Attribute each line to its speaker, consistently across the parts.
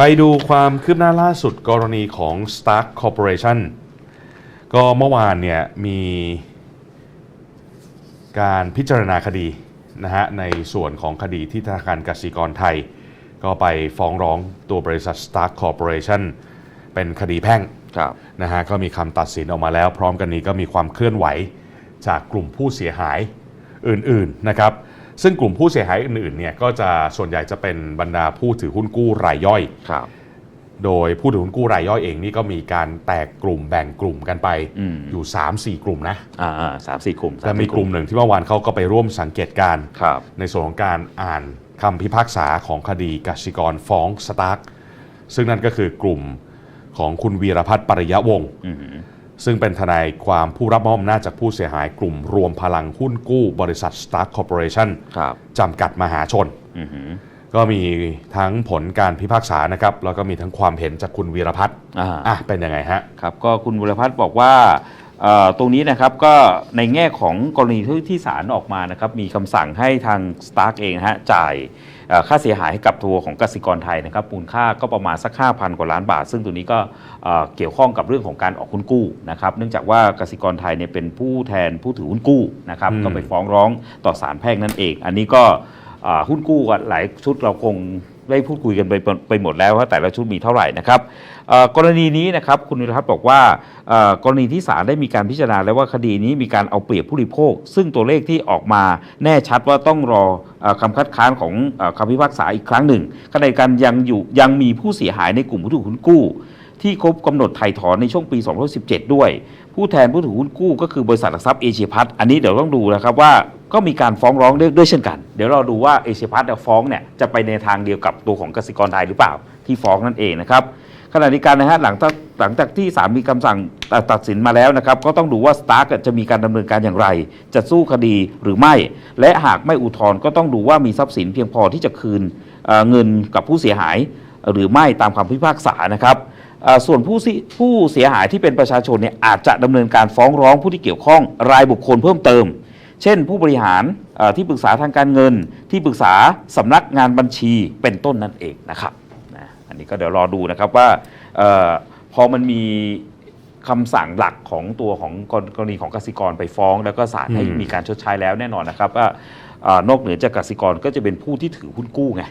Speaker 1: ไปดูความคืบหน้าล่าสุดกรณีของ Stark Corporation ก็เมื่อวานเนี่ยมีการพิจารณาคดีนะฮะในส่วนของคดีที่ธนาคารกสิกรไทย ก็ไปฟ้องร้องตัวบริษัท Stark Corporation เป็นคดีแพ่ง
Speaker 2: ครับ
Speaker 1: นะฮะก็มีคำตัดสินออกมาแล้ว พร้อมกันนี้ก็มีความเคลื่อนไหวจากกลุ่มผู้เสียหายอื่นๆนะครับ ซึ่งกลุ่มผู้เสียหายอื่นๆเนี่ยก็จะส่วนใหญ่จะเป็นบรรดาผู้ถือหุ้นกู้รายย่อย
Speaker 2: ครับ
Speaker 1: โดยผู้ถือหุ้นกู้รายย่อยเองนี่ก็มีการแตกกลุ่มแบ่งกลุ่มกันไป
Speaker 2: อืม
Speaker 1: อยู่ 3-4 กลุ่มนะ
Speaker 2: อ่าอ่าสามสี่กลุ่ม
Speaker 1: แต่มีกลุ่มหนึ่งที่เมื่อวานเขาก็ไปร่วมสังเกตการณ์
Speaker 2: ครับ
Speaker 1: ในส่วนของการอ่านคำพิพากษาของคดีกสิกรฟ้องสตาร์กซึ่งนั่นก็คือกลุ่มของคุณวีรพัฒน์ปริยะวงศ์
Speaker 2: อืม
Speaker 1: ซึ่งเป็นทนายความผู้รับมอบอำนาจจากผู้เสียหายกลุ่มรวมพลังหุ้นกู้บริษัท Stark Corporation
Speaker 2: ครับ
Speaker 1: จำกัดมหาชน
Speaker 2: อืม
Speaker 1: ก็มีทั้งผลการพิพากษานะครับ แล้วก็มีทั้งความเห็นจากคุณวีรพัฒน์
Speaker 2: อ่า
Speaker 1: อะเป็นยังไงฮะ
Speaker 2: ครับก็คุณบุรพัฒน์บอกว่าเอ่อ ตรงนี้นะครับก็ในแง่ของกรณีที่ที่ศาลออกมานะครับมีคำสั่งให้ทาง Stark เองนะฮะจ่ายเอ่อค่าเสียหายให้กับตัวของกสิกรไทยนะครับมูลค่าก็ประมาณสัก 5,000 กว่าล้านบาท ซึ่งตัวนี้ก็เอ่อเกี่ยวข้องกับเรื่องของการออกหุ้นกู้นะครับเนื่องจากว่ากสิกรไทยเนี่ยเป็นผู้แทนผู้ถือหุ้นกู้นะครับ
Speaker 1: อืม
Speaker 2: ก็ไปฟ้องร้องต่อศาลแพ่งนั่นเอง อันนี้ก็เอ่อหุ้นกู้ก็หลายชุดเราคง ได้พูดคุยกันไปไปหมดแล้วว่าแต่ละชุดมีเท่าไหร่นะครับกรณีนี้นะครับคุณวิรพัฒน์บอกว่ากรณีที่ศาลได้มีการพิจารณาแล้วว่าคดีนี้มีการเอาเปรียบผู้บริโภค ซึ่งตัวเลขที่ออกมาแน่ชัดว่าต้องรออ่อคำคัดค้านของอคำพิพากษาอีกครั้งหนึ่งขณะเดียวกันยังอยู่ยังมีผู้เสียหายในกลุ่มผู้ถือหุ้นกู้ที่ครบกำหนดไถ่ถอนในช่วงปี 2017 ด้วย ผู้แทนผู้ถือหุ้นกู้ก็คือบริษัทหลักทรัพย์เอเชียพัฒน์อันนี้เดี๋ยวต้องดูนะครับว่า ก็มีการฟ้องร้องด้วยด้วยเช่นกัน เดี๋ยวเราดูว่าเอเชียพัฒน์เนี่ยฟ้องเนี่ยจะไปในทางเดียวกับตัวของกสิกรไทยหรือเปล่าที่ฟ้องนั่นเองนะครับขณะเดียวกันนะฮะหลังจากหลังจากที่ศาลมีคำสั่งตัดตัดสินมาแล้วนะครับ ก็ต้องดูว่าสตาร์กจะมีการดำเนินการอย่างไร จะสู้คดีหรือไม่ และหากไม่อุทธรณ์ก็ต้องดูว่ามีทรัพย์สินเพียงพอที่จะคืนเเงินกับผู้เสียหายหรือไม่ตามคำพิพากษานะครับส่วนผู้ผู้เสียหายที่เป็นประชาชนเนี่ยอาจจะดำเนินการฟ้องร้องผู้ที่เกี่ยวข้องรายบุคคลเพิ่มเติม เช่น ผู้บริหารเอ่อที่ปรึกษาทางการเงิน ที่ปรึกษาสำนักงานบัญชีเป็นต้นนั่นเองนะครับนะอันนี้ก็เดี๋ยวรอดูนะครับว่าเออพอมันมีคำสั่งหลักของตัวของกรกรณีของกสิกรไปฟ้อง แล้วก็ศาลให้
Speaker 1: อืม
Speaker 2: มีการชดใช้แล้วแน่นอนนะครับว่าเอ่อนอกเหนือจากกสิกรก็จะเป็นผู้ที่ถือหุ้นกู้ไง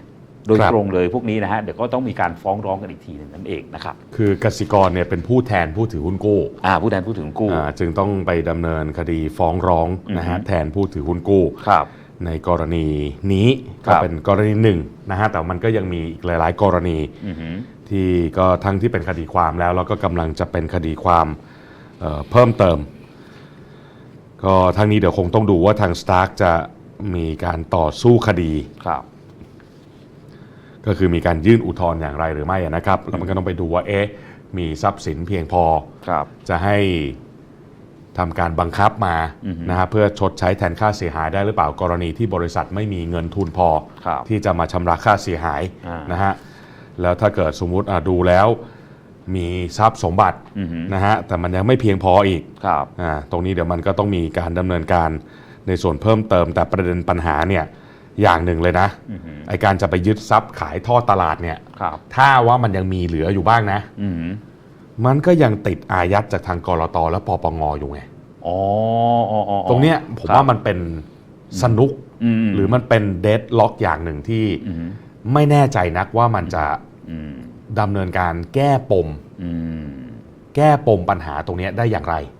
Speaker 2: โดยตรงเลยพวกนี้นะฮะเดี๋ยวก็ต้องมีการฟ้องร้องกันอีกทีหนึ่งนั่นเองนะครับ
Speaker 1: คือกสิกรเนี่ยเป็นผู้แทนผู้ถือหุ้นกู้
Speaker 2: อ่าผู้แทนผู้ถือหุ้นกู้
Speaker 1: อ่าจึงต้องไปดำเนินคดีฟ้องร้องนะฮะ
Speaker 2: อือฮึ
Speaker 1: แทนผู้ถือหุ้นกู้
Speaker 2: ครับ
Speaker 1: ในกรณีนี้
Speaker 2: ครั
Speaker 1: ก็
Speaker 2: บ
Speaker 1: เป็นกรณีหนึ่งนะฮะแต่มันก็ยังมีอีกหลาย ๆ กรณี
Speaker 2: อือหือ
Speaker 1: ที่ก็ทั้งที่เป็นคดีความแล้ว แล้วก็กำลังจะเป็นคดีความเอ่อเพิ่มเติม ก็ทั้งนี้เดี๋ยวคงต้องดูว่าทาง Stark จะมีการต่อสู้คดี
Speaker 2: ครับ
Speaker 1: ก็คือมีการยื่นอุทธรณ์อย่างไรหรือไม่นะครับ แล้วมันก็ต้องไปดูว่าเอ๊ะมีทรัพย์สินเพียงพอ
Speaker 2: ครับ
Speaker 1: จะให้ทำการบังคับมา
Speaker 2: อือฮึ
Speaker 1: นะฮะเพื่อชดใช้แทนค่าเสียหายได้หรือเปล่ากรณีที่บริษัทไม่มีเงินทุนพอ
Speaker 2: ครับ
Speaker 1: ที่จะมาชำระค่าเสียหาย
Speaker 2: อ่าน
Speaker 1: นะฮะแล้วถ้าเกิดสมมุติอะดูแล้วมีทรัพย์สมบัติ
Speaker 2: อือหือ
Speaker 1: นะฮะแต่มันยังไม่เพียงพออีก
Speaker 2: ครับ
Speaker 1: อ่าตรงนี้เดี๋ยวมันก็ต้องมีการดำเนินการในส่วนเพิ่มเติมแต่ประเด็นปัญหาเนี่ย อย่างหนึ่งเลยนะ
Speaker 2: อือหือ
Speaker 1: ไอการจะไปยึดทรัพย์ขายทอดตลาดเนี่ย
Speaker 2: ครับ
Speaker 1: ถ้าว่ามันยังมีเหลืออยู่บ้างนะ
Speaker 2: อือหือ
Speaker 1: มันก็ยังติดอายัดจากทางกรตและปปงอยู่ไง
Speaker 2: อ๋ออ๋ออ๋อ
Speaker 1: ตรงเนี้ยผม
Speaker 2: ครับ
Speaker 1: ว่ามันเป็นสนุก
Speaker 2: อืม
Speaker 1: หรือมันเป็นเดดล็อกอย่างหนึ่งที่
Speaker 2: อืม
Speaker 1: ไม่แน่ใจนักว่ามันจะ
Speaker 2: อืม
Speaker 1: ดำเนินการแก้ปม
Speaker 2: อืม
Speaker 1: แก้ปมปัญหาตรงเนี้ยได้อย่างไร
Speaker 2: อืม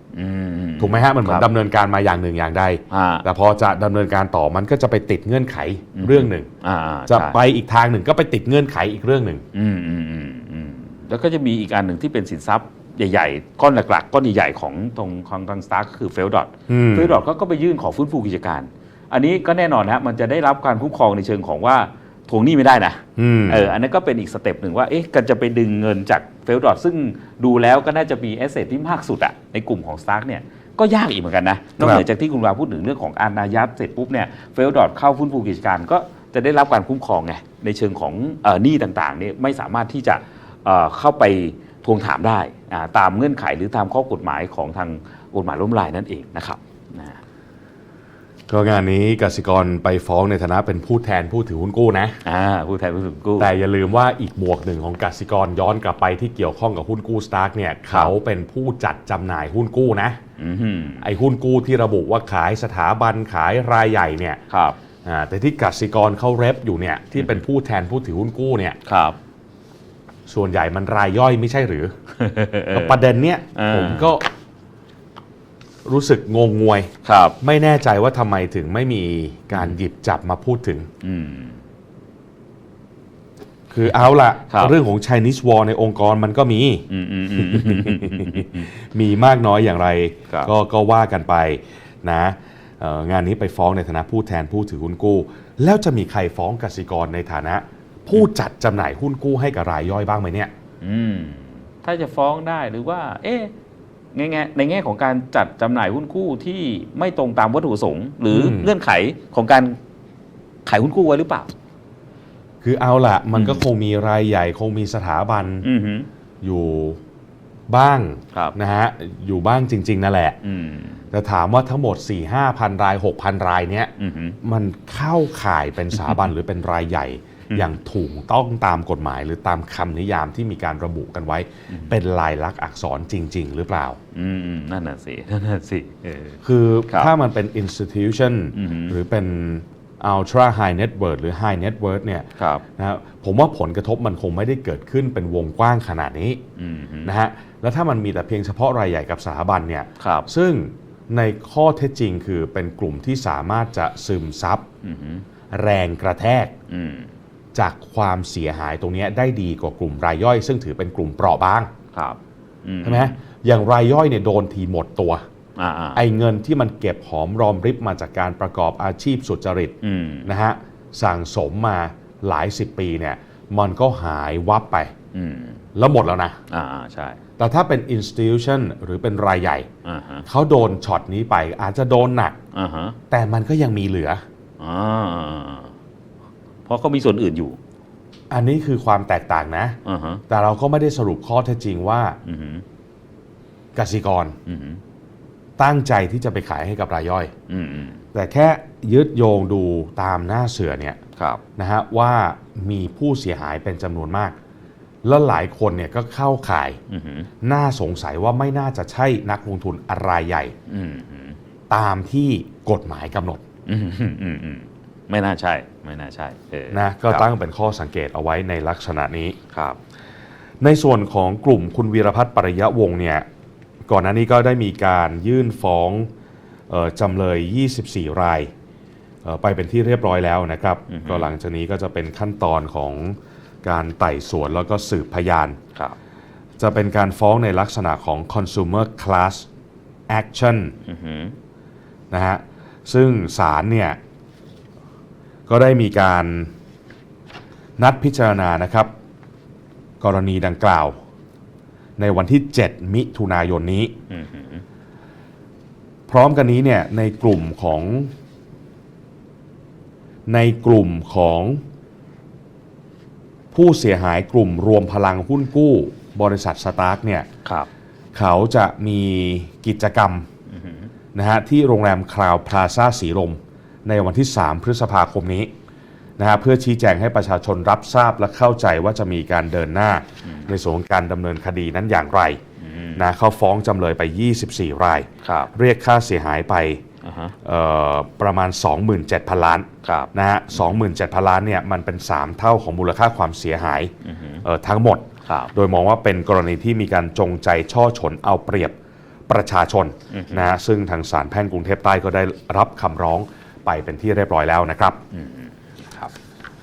Speaker 1: ถูกไหมฮะมันเหมือ
Speaker 2: ครั
Speaker 1: น
Speaker 2: บ
Speaker 1: ดำเนินการมาอย่างหนึ่งอย่างใด
Speaker 2: อ่า
Speaker 1: แต่พอจะดำเนินการต่อมันก็จะไปติดเงื่อนไข
Speaker 2: อืม
Speaker 1: เรื่องหนึ่ง
Speaker 2: อ่า
Speaker 1: จะ
Speaker 2: ใช่
Speaker 1: ไปอีกทางหนึ่งก็ไปติดเงื่อนไขอีกเรื่องหนึ่ง
Speaker 2: อืมอืมอืมอืมแล้วก็จะมีอีกอันหนึ่งที่เป็นสินทรัพย์ใหญ่ๆ ก้อนหลักๆ ก้อนใหญ่ๆของตรงของทางสตาร์ก็คือเฟลดอท
Speaker 1: อืม
Speaker 2: เฟลดอทก็ไปยื่นขอฟื้นฟูกิจการ อันนี้ก็แน่นอนนะมันจะได้รับการคุ้มครองในเชิงของว่าทวงหนี้ไม่ได้นะ
Speaker 1: อืม
Speaker 2: เอออันนั้นก็เป็นอีกสเต็ปหนึ่งว่าเอ๊ะกันจะไปดึงเงินจาก เฟลดอทซึ่งดูแล้วก็น่าจะมีแอสเซทที่มากสุดอะในกลุ่มของ Stark เนี่ยก็ยากอีกเหมือนกันนะ นอกเหนือจากที่คุณวาพูดถึงเรื่องของอานายัดเสร็จปุ๊บเนี่ยเฟลดอทเข้าฟื้นฟูกิจการก็จะได้รับการคุ้มครองไงในเชิงของเอ่อหนี้ต่างๆเนี่ยไม่สามารถที่จะเอ่อเข้าไปทวงถามได้อ่าตามเงื่อนไขหรือตามข้อกฎหมายของทางกฎหมายล้มละลายนั่นเองนะครับนะ
Speaker 1: ก็งานนี้กสิกรไปฟ้องในฐานะเป็นผู้แทนผู้ถือหุ้นกู้นะ
Speaker 2: อ่าผู้แทนผู้ถือกู้
Speaker 1: แต่อย่าลืมว่าอีกหมวกหนึ่งของกสิกรย้อนกลับไปที่เกี่ยวข้องกับหุ้นกู้สตาร์กเนี่ยเขาเป็นผู้จัดจำหน่ายหุ้นกู้นะ
Speaker 2: อือหือ
Speaker 1: ไอ้หุ้นกู้ที่ระบุว่าขายสถาบันขายรายใหญ่เนี่ย
Speaker 2: ครับ
Speaker 1: อ่าแต่ที่กสิกรเขาเรฟอยู่เนี่ยที่เป็นผู้แทนผู้ถือหุ้นกู้เนี่ย
Speaker 2: ครับ
Speaker 1: ส่วนใหญ่มันรายย่อยไม่ใช่หรือกับประเด็นเนี้ย
Speaker 2: อ่า
Speaker 1: ผมก็ รู้สึกงงงวย
Speaker 2: ครับ
Speaker 1: ไม่แน่ใจว่าทำไมถึงไม่มีการหยิบจับมาพูดถึง
Speaker 2: อืม
Speaker 1: คือเอาละ
Speaker 2: ครับ
Speaker 1: เรื่องของ Chinese Wall ในองค์กรมันก็มี
Speaker 2: อืมอืมอืม
Speaker 1: มีมากน้อยอย่างไร
Speaker 2: ครับ
Speaker 1: ก็ก็ว่ากันไปนะเอ่องานนี้ไปฟ้องในฐานะผู้แทนผู้ถือหุ้นกู้ แล้วจะมีใครฟ้องกสิกรในฐานะ ผู้จัดจำหน่ายหุ้นกู้ให้กับรายย่อยบ้างไหมเนี่ย
Speaker 2: อืมถ้าจะฟ้องได้หรือว่า เอ๊ะ ในแง่ในแง่ของการจัดจำหน่ายหุ้นกู้ที่ไม่ตรงตามวัตถุประสงค์ หรืออ
Speaker 1: ม
Speaker 2: เงื่อนไขของการขายหุ้นกู้ไว้หรือเปล่า
Speaker 1: คือเอาละมันก็
Speaker 2: อืม
Speaker 1: คงมีรายใหญ่คงมีสถาบัน
Speaker 2: อือหือ
Speaker 1: อยู่บ้าง
Speaker 2: ครับ
Speaker 1: นะฮะอยู่บ้างจริง ๆ นั่นแหละ
Speaker 2: อืม
Speaker 1: แต่ถามว่าทั้งหมด 4 5 0 0 0 ราย 6,000 รายเนี้ย
Speaker 2: อือหือ
Speaker 1: มันเข้าข่ายเป็นสถาบันหรือเป็นรายใหญ่
Speaker 2: อืม
Speaker 1: อย่างถูกต้องตามกฎหมายหรือตามคำนิยามที่มีการระบุกันไว้ เป็นลายลักษณ์อักษรจริง ๆ หรือเปล่า
Speaker 2: อืมอืมนั่นน่ะสินั่นน่ะสิเออ
Speaker 1: คือ
Speaker 2: ครับ
Speaker 1: ถ้ามันเป็น institution
Speaker 2: อือฮึ
Speaker 1: หรือเป็น ultra high net worth หรือ high net worth เนี่ย
Speaker 2: ครับ
Speaker 1: นะครับผมว่าผลกระทบมันคงไม่ได้เกิดขึ้นเป็นวงกว้างขนาดนี้
Speaker 2: อืมหือ
Speaker 1: นะฮะแล้วถ้ามันมีแต่เพียงเฉพาะรายใหญ่กับสถาบันเนี่ย
Speaker 2: ครับ
Speaker 1: ซึ่งในข้อเท็จจริงคือเป็นกลุ่มที่สามารถจะซึมซับ
Speaker 2: อือหือ
Speaker 1: แรงกระแทก
Speaker 2: อืม
Speaker 1: จากความเสียหายตรงเนี้ยได้ดีกว่ากลุ่มรายย่อย ซึ่งถือเป็นกลุ่มเปราะบาง
Speaker 2: ครับอื
Speaker 1: ใช่ไหมอย่างรายย่อยเนี่ยโดนทีหมดตัว
Speaker 2: อ่าอ่า
Speaker 1: ไอ้เงินที่มันเก็บหอมรอมริบมาจากการประกอบอาชีพสุจริต
Speaker 2: อืม
Speaker 1: นะฮะสั่งสมมาหลายสิบปีเนี่ย มันก็หายวับไป
Speaker 2: อืม
Speaker 1: แล้วหมดแล้วนะ
Speaker 2: อ่าอ่าใช่
Speaker 1: แต่ถ้าเป็น institution หรือเป็นรายใหญ่
Speaker 2: อ่าฮะ
Speaker 1: เขาโดนช็อตนี้ไปอาจจะโดนหนัก
Speaker 2: อ่าฮะ
Speaker 1: แต่มันก็ยังมีเหลือ
Speaker 2: อ่า เพราะเขามีส่วนอื่นอยู่
Speaker 1: อันนี้คือความแตกต่างนะ
Speaker 2: อ่าฮะ
Speaker 1: แต่เราก็ไม่ได้สรุปข้อเท็จจริงว่า
Speaker 2: อือหือก
Speaker 1: สิกร
Speaker 2: อือหือ
Speaker 1: ตั้งใจที่จะไปขายให้กับรายย่อย
Speaker 2: อืมอืม
Speaker 1: แต่แค่ยึดโยงดูตามหน้าเสือเนี่ย
Speaker 2: ครับ
Speaker 1: นะฮะว่ามีผู้เสียหายเป็นจำนวนมาก แล้วหลายคนเนี่ยก็เข้าข่าย
Speaker 2: อือหือ
Speaker 1: น่าสงสัยว่าไม่น่าจะใช่นักลงทุนรายใหญ่
Speaker 2: อืมอืม
Speaker 1: ตามที่กฎหมายกำหนด
Speaker 2: อืมอืมอืมอืมไม่น่าใช่ ไม่น่าใช่เออ
Speaker 1: นะก็
Speaker 2: ครับ
Speaker 1: ตั้งเป็นข้อสังเกตเอาไว้ในลักษณะนี้
Speaker 2: ครับ
Speaker 1: ในส่วนของกลุ่มคุณวีรพัฒน์ปริยะวงศ์เนี่ยก่อนหน้านี้ก็ได้มีการยื่นฟ้องเออจำเลย 24 รายเอ่อไปเป็นที่เรียบร้อยแล้วนะครับ
Speaker 2: อือฮึ
Speaker 1: ก็หลังจากนี้ก็จะเป็นขั้นตอนของการไต่สวนแล้วก็สืบพยาน
Speaker 2: ครับ
Speaker 1: จะเป็นการฟ้องในลักษณะของ consumer class action
Speaker 2: อือหือ
Speaker 1: นะฮะซึ่งศาลเนี่ย ก็ได้มีการนัดพิจารณานะครับ กรณีดังกล่าว ในวันที่ 7 มิถุนายนนี้
Speaker 2: อือหือ
Speaker 1: พร้อมกันนี้เนี่ยในกลุ่มของ ในกลุ่มของผู้เสียหายกลุ่มรวมพลังหุ้นกู้ บริษัทสตาร์กเนี่ย
Speaker 2: ครับ
Speaker 1: เขาจะมีกิจกรรม
Speaker 2: อือหือ
Speaker 1: นะฮะที่โรงแรมคราวพลาซ่าสีลม ในวันที่ 3 พฤษภาคมนี้นะฮะเพื่อชี้แจงให้ประชาชนรับทราบและเข้าใจว่าจะมีการเดินหน้า ในส่วนของการดำเนินคดีนั้นอย่างไร
Speaker 2: อืม
Speaker 1: นะเขาฟ้องจำเลยไป 24 ราย
Speaker 2: ครับ
Speaker 1: เรียกค่าเสียหายไป
Speaker 2: อ่าฮะ
Speaker 1: เอ่อประมาณ 27,000 ล้าน
Speaker 2: ครับ
Speaker 1: นะฮะ27,000 ล้านเนี่ยมันเป็น 3 เท่าของมูลค่าความเสียหาย
Speaker 2: อือหือ
Speaker 1: เอ่อทั้งหมด
Speaker 2: ครับ
Speaker 1: โดยมองว่าเป็นกรณีที่มีการจงใจช่อฉนเอาเปรียบประชาชนนะฮะซึ่งทางศาลแพ่งกรุงเทพใต้ก็ได้รับคำร้อง ไปเป็นที่เรียบร้อยแล้วนะ
Speaker 2: ครับ